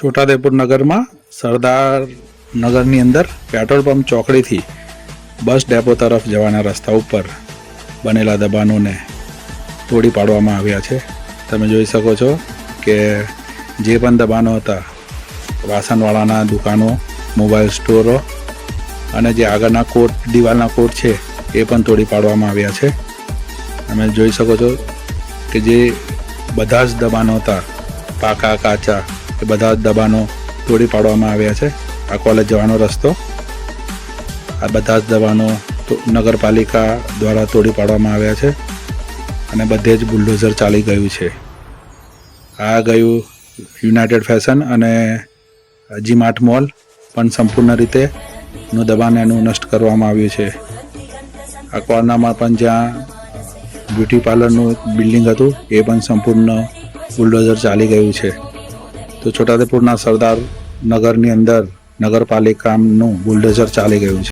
છોટાદેપુર નગરમાં સરદાર નગરની અંદર પેટ્રોલ પંપ ચોકડીથી બસ ડેપો તરફ જવાના રસ્તા ઉપર બનેલા દબાણોને તોડી પાડવામાં આવ્યા છે. તમે જોઈ શકો છો કે જે પણ દબાણો હતા, વાસણવાળાના દુકાનો, મોબાઈલ સ્ટોરો અને જે આગળના કોટ, દિવાલના કોટ છે, એ પણ તોડી પાડવામાં આવ્યા છે. તમે જોઈ શકો છો કે જે બધા જ દબાણો હતા, પાકા, કાચા એ બધા દબાણો તોડી પાડવામાં આવ્યા છે. આ કોલેજ જવાનો રસ્તો. આ બધા જ દબાણો નગરપાલિકા દ્વારા તોડી પાડવામાં આવ્યા છે અને બધે જ બુલડોઝર ચાલી ગયું છે. આ ગયું યુનાઇટેડ ફેશન અને જીમાર્ટ મોલ પણ સંપૂર્ણ રીતે નું દબાણ એનું નષ્ટ કરવામાં આવ્યું છે. આ કોર્નામાં પણ જ્યાં બ્યુટી પાર્લરનું બિલ્ડિંગ હતું, એ પણ સંપૂર્ણ બુલડોઝર ચાલી ગયું છે. તો છોટાઉદેપુરના સરદાર નગરની અંદર નગરપાલિકાનું બુલડોઝર ચાલી ગયું છે.